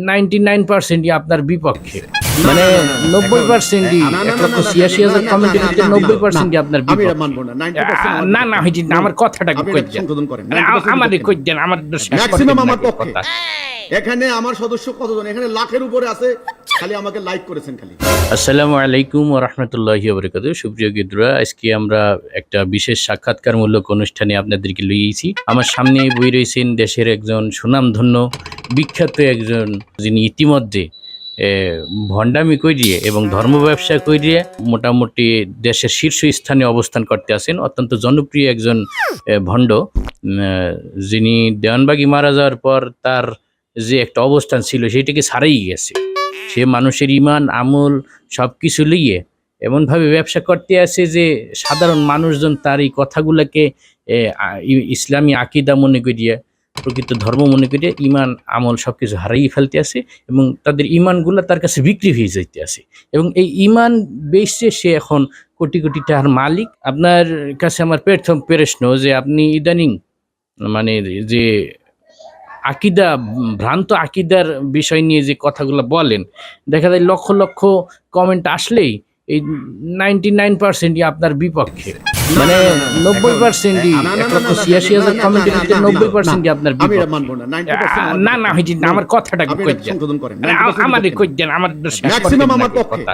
Ninety nine পার্সেন্টই আপনার বিপক্ষে মানে নব্বই পার্সেন্টই এক লক্ষ ছিয়াশি হাজার কমেন্টের ভিতরে নব্বই পার্সেন্টই আপনার না 90% আমার না না হয়েছে না, আমার কথাটা আপনি কই এটা দেন সংশোধন করেন আরে, 90% আমারে বিপক্ষে। কই দেন আমার ম্যাক্সিমাম আমার পক্ষে এখানে আমার সদস্য কতজন এখানে লাখের উপরে আছে খালি আমাকে লাইক করেছেন খালি। আসসালামু আলাইকুম রহমতুল্লাহি বরকাত। সুপ্রিয় গিদ্রা আজকে আমরা একটা বিশেষ সাক্ষাৎকারমূলক অনুষ্ঠানে আপনাদেরকে লইয়েছি। আমার সামনে বই রয়েছেন দেশের একজন সুনামধন্য, বিখ্যাত একজন, যিনি ইতিমধ্যে ভণ্ডামি করিয়ে এবং ধর্ম ব্যবসা করিয়ে মোটামুটি দেশের শীর্ষ স্থানে অবস্থান করতে আছেন। অত্যন্ত জনপ্রিয় একজন ভণ্ড যিনি দেওয়ানবাগি মারা যাওয়ার পর তার যে একটা অবস্থান ছিল সেটাকে ছাড়াই গেছে। সে মানুষের ইমান আমল সব কিছু লিয়ে এমনভাবে ব্যবসা করতে আছে যে সাধারণ মানুষজন তার এই কথাগুলোকে ইসলামী আকিদা মনে করিয়া, প্রকৃত ধর্ম মনে করিয়া ইমান আমল সব কিছু হারাই ফেলতে আছে এবং তাদের ইমানগুলো তার কাছে বিক্রি হয়ে যাইতে আছে এবং এই ইমান বেসে সে এখন কোটি কোটি টাকার মালিক। আপনার কাছে আমার প্রথম প্রশ্ন যে আপনি ইদানিং মানে যে আকিদা ভ্রান্ত আকিদার বিষয় নিয়ে যে কথাগুলো বলেন দেখা যায় লক্ষ লক্ষ কমেন্ট আসলেই এই নাইনটি নাইন পার্সেন্টই আপনার বিপক্ষে মানে নব্বই পার্সেন্টই এক লক্ষ ছিয়াশি হাজার কমেন্টের ভিতরে নব্বই পার্সেন্টই আপনার না 90% আমার না। হয়েছে না আমার কথাটা কই দেন সংশোধন করেন আরে, 90% আমারে বিপক্ষে। কই দেন আমার শেষ করতে ম্যাক্সিমাম দিন আমার কথা।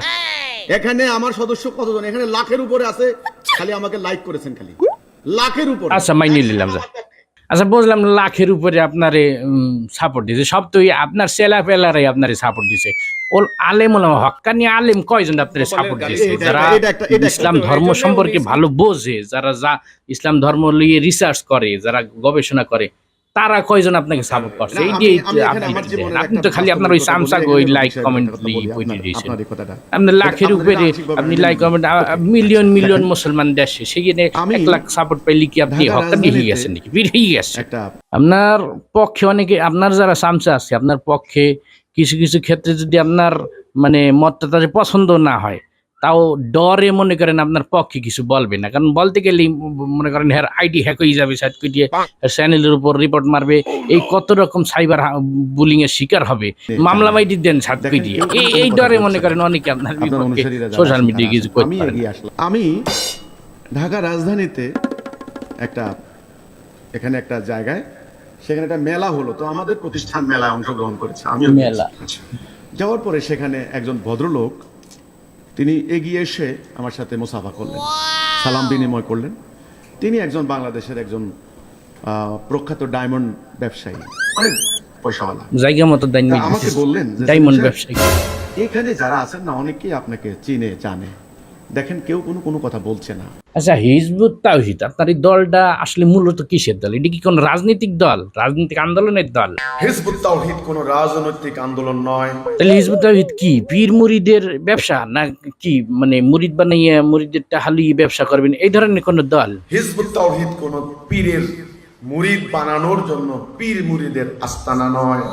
এখানে আমার সদস্য কতজন এখানে লাখের উপরে আছে খালি আমাকে লাইক করেছেন খালি লাখের উপরে আচ্ছা মাইনে নিলাম যা আচ্ছা বুঝলাম লাখের উপরে আপনারে সাপোর্ট দিছে সব তো আপনার সেলা পেলারাই আপনারে সাপোর্ট দিছে ওল আলেম হকানি হক্কানি আলেম কয়জন আপনারে সাপোর্ট দিছে যারা ইসলাম ধর্ম সম্পর্কে ভালো বোঝে যারা যা ইসলাম ধর্ম নিয়ে রিসার্চ করে যারা গবেষণা করে তারা কয়জন আপনাকে সাপোর্ট করছে? এই যে আপনি আপনি তো খালি আপনার ওই বাস্তব সামসা কথা বলি, ওই লাইক কমেন্ট দিয়েছেন। আপনার লাখের উপরে আপনি লাইক কমেন্ট মিলিয়ন মিলিয়ন মুসলমান দেশে সেখানে এক লাখ সাপোর্ট পাইলে কি আপনি হকানি হয়ে গেছেন নাকি? বেরিয়ে গেছে আপনার পক্ষে অনেকে আপনার যারা সামসা আছে আপনার পক্ষে কিছু কিছু ক্ষেত্রে যদি আপনার মানে মতটা তাদের পছন্দ না হয় তাও ডরে মনে করেন আপনার পক্ষে কিছু বলবে না। কারণ বলতে গেলেই মনে করেন হ্যার আইডি হ্যাক হয়ে যাবে দিয়ে চ্যানেলের উপর রিপোর্ট মারবে। এই কত রকম সাইবার বুলিং এর শিকার হবে? মামলা মাইটি দেন দেখেন, দিয়ে এই ডরে মনে করেন অনেকে আপনার সোশ্যাল মিডিয়ায় কিছু। করতে আমি ঢাকা রাজধানীতে একটা এখানে একটা জায়গায় সেখানে একটা মেলা হলো। তো আমাদের প্রতিষ্ঠান মেলায় অংশগ্রহণ করেছে। আমি মেলা। যাওয়ার পরে সেখানে একজন ভদ্রলোক তিনি এগিয়ে এসে আমার সাথে মুসাফা করলেন। সালাম বিনিময় করলেন। তিনি একজন বাংলাদেশের একজন আহ, প্রখ্যাত ডায়মন্ড ব্যবসায়ী। অনেক পয়সাওয়ালা। জায়গা মতো আমাকে বললেন ডায়মন্ড ব্যবসায়ী। এখানে যারা আছেন না অনেকেই আপনাকে চিনে জানে। দেখেন কেউ কোনো কোনো কথা বলছে না। আচ্ছা হিজবুত তাওহিদ আপনার এই দলটা আসলে মূলত কিসের দল? এটা কি কোন রাজনৈতিক দল? রাজনৈতিক আন্দোলনের দল? হিজবুত তাওহিদ কোনো রাজনৈতিক আন্দোলন নয়। তাহলে হিজবুত তাওহিদ কি? পীর মুরিদের ব্যবসা না কি? মানে মুরিদ বানাইয়া মুরিদের টাহালিয়ে ব্যবসা করবেন? এই ধরনের কোন দল? হিজবুত তাওহিদ কোন পীরের মুরিদ বানানোর জন্য পীর মুরিদের আস্তানা নয়।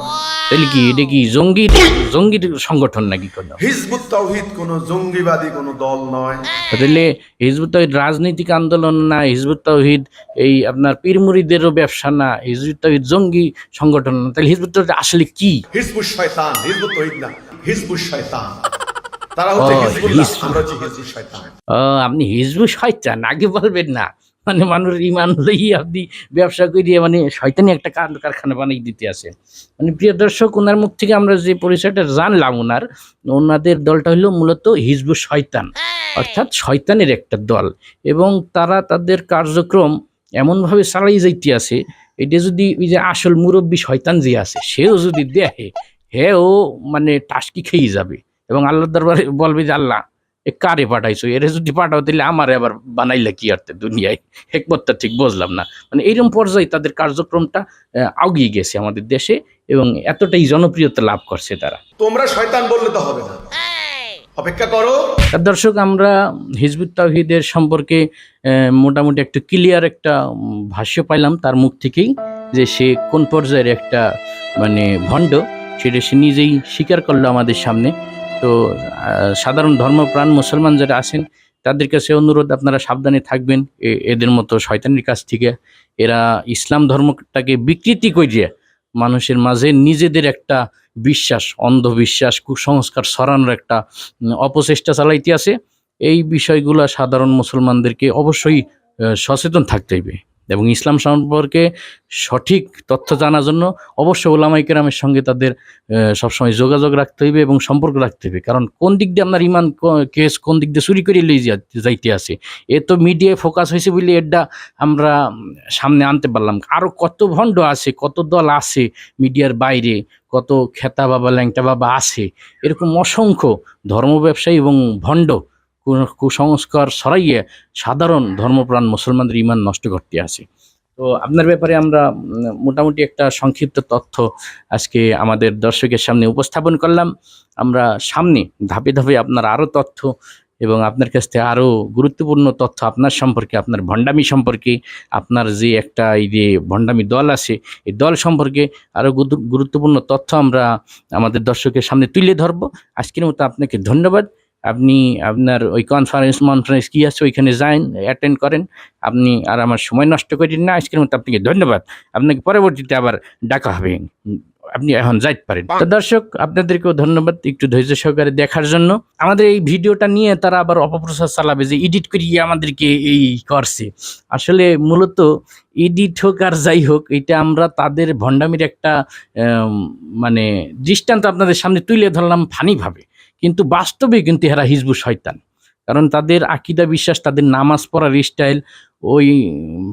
তাহলে কি এটা কি জঙ্গির জঙ্গির সংগঠন নাকি কোন? হিজবুত তাওহিদ কোন জঙ্গিবাদী কোন দল নয়। তাহলে হিজবুত তাওহিদ রাজনৈতিক আন্দোলন না হিজবুত তাওহিদ এই আপনার পীর মুরিদেরও ব্যবসা না হিজবুত তাওহিদ জঙ্গি সংগঠন না তাহলে হিজবুত তাওহিদ আসলে কি? হিজবুত শয়তান হিজবুত তাওহিদ না হিজবুত শয়তান। তারা হচ্ছে হিজবুল্লাহ হিজবুত। আমরা হচ্ছে হিজবুত শয়তান। আপনি হিজবু শয়তান আগে বলবেন না। মানে মানুষের ইমান লই আপনি ব্যবসা করিয়ে মানে শয়তানি একটা কার কারখানা বানিয়ে দিতে আছে। মানে প্রিয় দর্শক, ওনার মুখ থেকে আমরা যে পরিচয়টা জানলাম ওনার, ওনাদের দলটা হলো মূলত হিজবু শয়তান, অর্থাৎ শয়তানের একটা দল। এবং তারা তাদের কার্যক্রম এমনভাবে চালাই যাইতে আছে, এটা যদি ওই যে আসল মুরব্বী শয়তান যে আছে, সেও যদি দেখে হে ও মানে টাস্কি খেয়ে যাবে। এবং আল্লাহ দরবারে বলবে যে, আল্লাহ এ কারে পাঠাইছো? এরে যদি পাঠাও তাহলে আমার আবার বানাইলে কি আর দুনিয়ায়? হেকমতটা ঠিক বুঝলাম না। মানে এইরকম পর্যায়ে তাদের কার্যক্রমটা আগিয়ে গেছে আমাদের দেশে এবং এতটাই জনপ্রিয়তা লাভ করছে তারা। তোমরা শয়তান বললে তো হবে না। অপেক্ষা করো। দর্শক আমরা হিজবুত তাহিদের সম্পর্কে মোটামুটি একটু ক্লিয়ার একটা ভাষ্য পাইলাম তার মুখ থেকেই যে সে কোন পর্যায়ের একটা মানে ভণ্ড সেটা সে নিজেই স্বীকার করল আমাদের সামনে। তো সাধারণ ধর্মপ্রাণ মুসলমান যারা আছেন তাদের কাছে অনুরোধ, আপনারা সাবধানে থাকবেন এদের মতো শয়তানির কাছ থেকে। এরা ইসলাম ধর্মটাকে বিকৃতি করিয়ে মানুষের মাঝে নিজেদের একটা বিশ্বাস, অন্ধবিশ্বাস, কুসংস্কার সরানোর একটা অপচেষ্টা চালাইতে আছে। এই বিষয়গুলো সাধারণ মুসলমানদেরকে অবশ্যই সচেতন থাকতে হইবে। এবং ইসলাম সম্পর্কে সঠিক তথ্য জানার জন্য অবশ্যই ওলামাই কেরামের সঙ্গে তাদের সবসময় যোগাযোগ রাখতে হইবে এবং সম্পর্ক রাখতে হইবে। কারণ কোন দিক দিয়ে আপনার ইমান কেস কোন দিক দিয়ে চুরি করে লই যাইতে আছে, এ তো মিডিয়ায় ফোকাস হয়েছে বলে এটা আমরা সামনে আনতে পারলাম। আরও কত ভণ্ড আছে, কত দল আছে মিডিয়ার বাইরে, কত খেতা বাবা, ল্যাংটা বাবা আছে, এরকম অসংখ্য ধর্ম ব্যবসায়ী এবং ভণ্ড কুসংস্কার সরাইয়ে সাধারণ ধর্মপ্রাণ মুসলমানদের ইমান নষ্ট করতে আছে। তো আপনার ব্যাপারে আমরা মোটামুটি একটা সংক্ষিপ্ত তথ্য আজকে আমাদের দর্শকের সামনে উপস্থাপন করলাম। আমরা সামনে ধাপে ধাপে আপনার আরও তথ্য এবং আপনার কাছ থেকে আরও গুরুত্বপূর্ণ তথ্য আপনার সম্পর্কে, আপনার ভণ্ডামি সম্পর্কে, আপনার যে একটা এই যে ভণ্ডামি দল আছে, এই দল সম্পর্কে আরও গুরুত্বপূর্ণ তথ্য আমরা আমাদের দর্শকের সামনে তুলে ধরবো। আজকের মতো আপনাকে ধন্যবাদ। আপনি আপনার ওই কনফারেন্স মনফারেন্স কী আছে ওইখানে যান অ্যাটেন্ড করেন। আপনি আর আমার সময় নষ্ট করেন না। আজকের মতো আপনাকে ধন্যবাদ। আপনাকে পরবর্তীতে আবার ডাকা হবে। আপনি এখন যাইতে পারেন। তো দর্শক, আপনাদেরকেও ধন্যবাদ একটু ধৈর্য সহকারে দেখার জন্য। আমাদের এই ভিডিওটা নিয়ে তারা আবার অপপ্রচার চালাবে যে এডিট করিয়ে আমাদেরকে এই করছে। আসলে মূলত এডিট হোক আর যাই হোক, এটা আমরা তাদের ভণ্ডামির একটা মানে দৃষ্টান্ত আপনাদের সামনে তুলে ধরলাম ফানিভাবে। কিন্তু বাস্তবে কিন্তু এরা হিজবু শয়তান। কারণ তাদের আকিদা বিশ্বাস তাদের নামাজ পড়ার স্টাইল ওই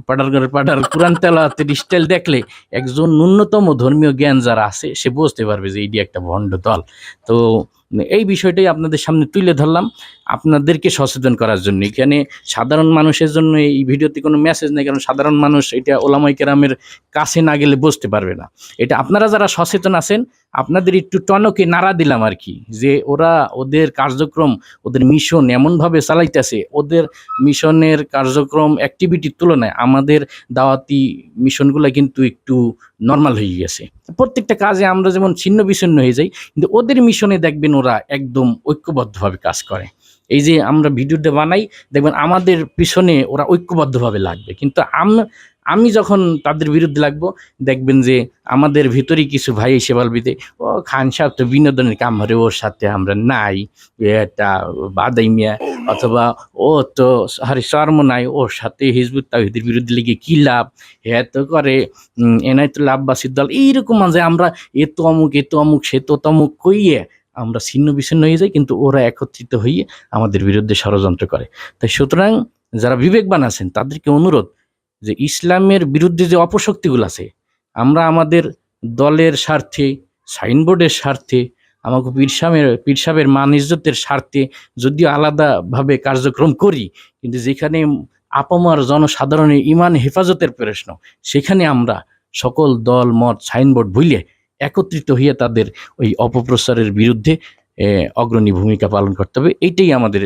পাডার ঘরের পাডার কোরআন তেলাতের স্টাইল দেখলে একজন ন্যূনতম ধর্মীয় জ্ঞান যারা আছে, সে বুঝতে পারবে যে এটি একটা ভণ্ড দল। তো এই বিষয়টাই আপনাদের সামনে তুলে ধরলাম। আপনাদেরকে সচেতন করার জন্য। এখানে সাধারণ মানুষের জন্য এই ভিডিওতে কোনো মেসেজ নেই, কারণ সাধারণ মানুষ এটা ওলামাই কেরামের কাছে না গেলে বুঝতে পারবে না। এটা আপনারা যারা সচেতন আছেন, আপনাদের একটু টনকে নাড়া দিলাম আর কি, যে ওরা ওদের কার্যক্রম, ওদের মিশন এমনভাবে চালাইতেছে, ওদের মিশনের কার্যক্রম অ্যাক্টিভিটির তুলনায় আমাদের দাওয়াতি মিশনগুলো কিন্তু একটু নর্মাল হয়ে গেছে প্রত্যেকটা কাজে আমরা যেমন ছিন্ন বিচ্ছিন্ন হয়ে যাই, কিন্তু ওদের মিশনে দেখবেন ওরা একদম ঐক্যবদ্ধভাবে কাজ করে। এই যে আমরা ভিডিওটা বানাই, দেখবেন আমাদের পিছনে ওরা ঐক্যবদ্ধভাবে লাগবে। কিন্তু আম আমি যখন তাদের বিরুদ্ধে লাগবো, দেখবেন যে আমাদের ভিতরেই কিছু ভাই এসে বলবি যে, ও খান সাহেব, তো বিনোদনের কাম হরে, ওর সাথে আমরা নাই। এটা বাদাই মিয়া অথবা ও তো হারি শর্ম নাই, ওর সাথে হিজবুত তাহিদের বিরুদ্ধে লেগে কী লাভ? হ্যাঁ তো করে এনাই তো লাভ লাভবাসীর দল। এইরকম যে আমরা এ তো অমুক, এ তো অমুক, সে তো তমুক কইয়ে আমরা ছিন্ন বিচ্ছিন্ন হয়ে যাই, কিন্তু ওরা একত্রিত হয়ে আমাদের বিরুদ্ধে ষড়যন্ত্র করে। তাই সুতরাং যারা বিবেকবান আছেন, তাদেরকে অনুরোধ যে ইসলামের বিরুদ্ধে যে অপশক্তিগুলো আছে, আমরা আমাদের দলের স্বার্থে, সাইনবোর্ডের স্বার্থে, আমাকে পীরসামের পীরসাবের মান ইজ্জতের স্বার্থে যদিও আলাদাভাবে কার্যক্রম করি, কিন্তু যেখানে আপামার জনসাধারণের ইমান হেফাজতের প্রশ্ন, সেখানে আমরা সকল দল, মত, সাইনবোর্ড ভুলে একত্রিত হয়ে তাদের ওই অপপ্রচারের বিরুদ্ধে অগ্রণী ভূমিকা পালন করতে হবে। এইটাই আমাদের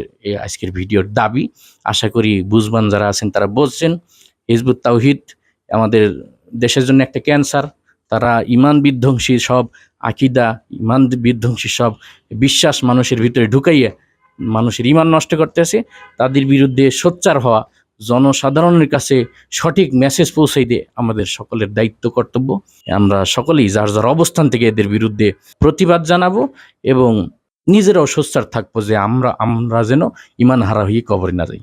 আজকের ভিডিওর দাবি। আশা করি বুঝবান যারা আছেন তারা বুঝছেন। হিজবুত তাওহিদ, আমাদের দেশের জন্য একটা ক্যান্সার, তারা ইমান বিধ্বংসী সব, আকিদা, ইমান বিধ্বংসী সব, বিশ্বাস মানুষের ভিতরে ঢুকাইয়ে মানুষের ইমান নষ্ট করতেছে, তাদের বিরুদ্ধে সোচ্চার হওয়া জনসাধারণের কাছে সঠিক মেসেজ পৌঁছাই দিয়ে আমাদের সকলের দায়িত্ব, কর্তব্য। আমরা সকলেই যার যার অবস্থান থেকে এদের বিরুদ্ধে প্রতিবাদ জানাব এবং নিজেরাও সোচ্চার থাকব যে আমরা আমরা যেন ইমান হারা হয়ে কবরে না যাই।